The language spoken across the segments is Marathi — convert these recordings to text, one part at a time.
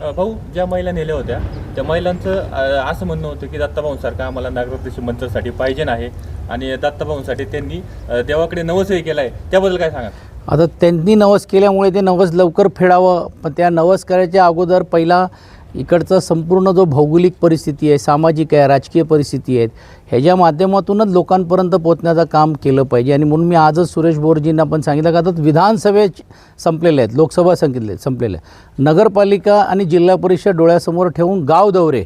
भाऊ ज्या महिला नेल्या होत्या त्या महिलांचं असं म्हणणं होतं की दत्ताभाऊंसारखं आम्हाला नगराध्यक्ष मंचासाठी पाहिजे आहे आणि दत्ताभाऊंसाठी त्यांनी देवाकडे नवसही केलं आहे त्याबद्दल काय सांगा आता त्यांनी नवस केल्यामुळे ते नवस लवकर फेडावं पण त्या नवस करायच्या अगोदर पहिला इकडचा संपूर्ण जो भौगोलिक परिस्थिती आहे सामाजिक आहे राजकीय परिस्थिती आहेत ह्याच्या माध्यमातूनच लोकांपर्यंत पोहोचण्याचं काम केलं पाहिजे. आणि म्हणून मी आजच सुरेश बोरजींना पण सांगितलं का आता विधानसभे संपलेले आहेत लोकसभा सांगितले संपलेल्या नगरपालिका आणि जिल्हा परिषद डोळ्यासमोर ठेवून गाव दौरे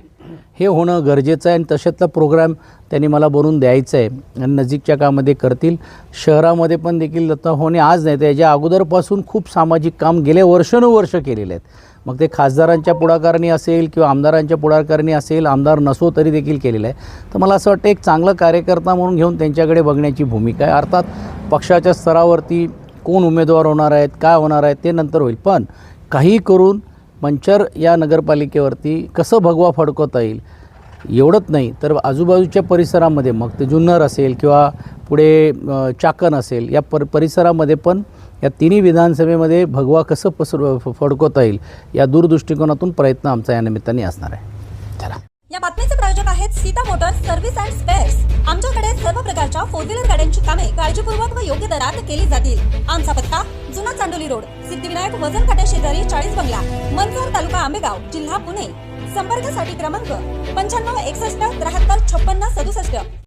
हे होणं गरजेचं आहे. आणि तशातला प्रोग्राम त्यांनी मला बनवून द्यायचा आहे. आणि नजीकच्या कामामध्ये करतील. शहरामध्ये पण देखील आता होणे आज नाही तर याच्या अगोदरपासून खूप सामाजिक काम गेले वर्षानुवर्ष केलेले आहेत. मग ते खासदारांच्या पुढाकाराने असेल किंवा आमदारांच्या पुढाकाराने असेल आमदार नसो तरी देखील केलेलं आहे. तर मला असं वाटतं एक चांगलं कार्यकर्ता म्हणून घेऊन त्यांच्याकडे बघण्याची भूमिका आहे. अर्थात पक्षाच्या स्तरावरती कोण उमेदवार होणार आहेत काय होणार आहेत ते नंतर होईल. पण काही करून मंचर या नगरपालिकेवरती कसं भगवा फडकवता येईल एवढंच नाही. तर आजूबाजूच्या परिसरामध्ये मग ते जुन्नर असेल किंवा पुढे चाकण असेल या पर परिसरामध्ये पण या तिन्ही विधानसभेमध्ये भगवा कसं पसर फडकवता येईल या दूरदृष्टिकोनातून प्रयत्न आमचा या निमित्ताने असणार आहे. चला. या बातमीचे प्रायोजक आहेत Sita motors service and spares. आमच्याकडे सर्व प्रकारच्या फोर व्हीलर गाड्यांची कामे काळजीपूर्वक व योग्य दरात केली जातील. आमचा पत्ता जुना चांडोली रोड सिद्धिविनायक वजन काट्या शेजारी चाळीस बंगला मनसर तालुका आंबेगाव जिल्हा पुणे. संपर्कासाठी क्रमांक पंच्याण्णव एकसष्ट त्र्याहत्तर छप्पन्न सदुसष्ट.